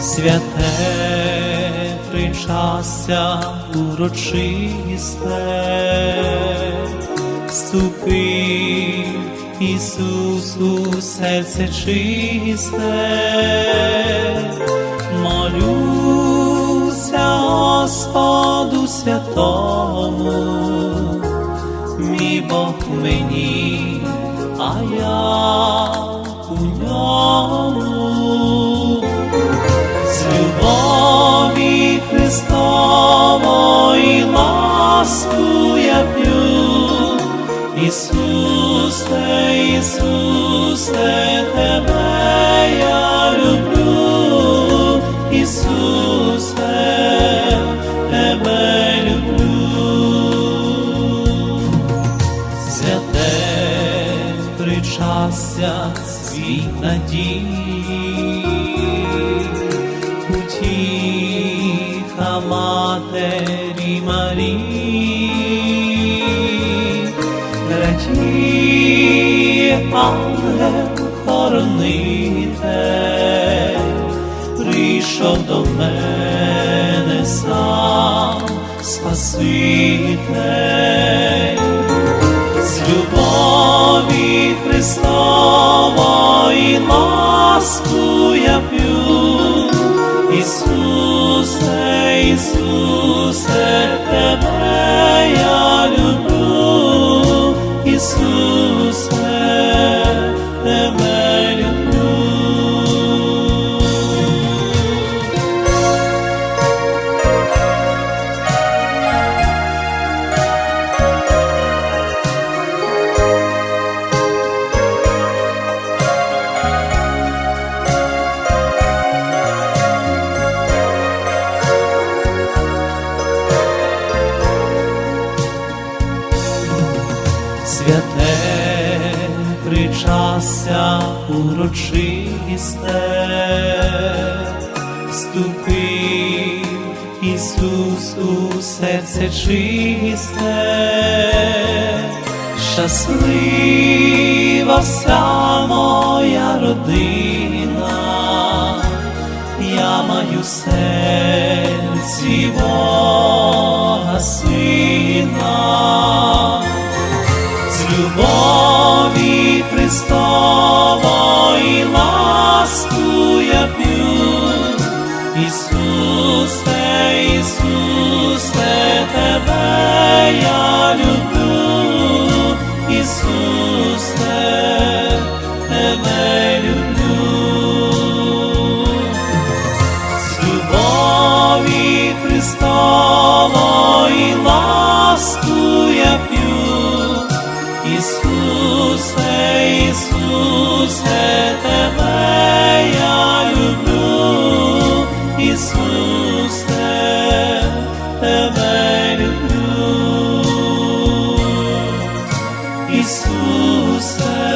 святе причастя урочисте, вступив Ісус у серце чисте, молюся Господу святому, мій Бог мені, а я у ньому. З любові Христової ласку я п'ю, Ісусе, Ісусе, Тебе я люблю, Ісусе, Тебе люблю. Святе причастя світ надії, утіха матері Марії, радіє ангел хоронитель, прийшов до мене сам Спаситель. З любові Христової п'ю, Ісусе, Ісусе, святе причастя урочисте, вступив Ісус у серце чисте, щаслива вся моя родина, я маю серці Бога сина любові Христової ласку я п'ю, Ісусе, Ісусе, Тебе я люблю, Ісусе, Тебе люблю. З любові Христової ласку Iisus te veia iubiu, Iisus te, te vei iubiu, Iisus te,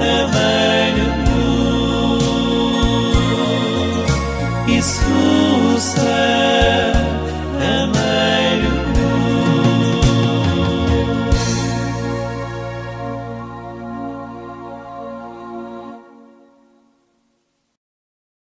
te vei iubiu, Iisus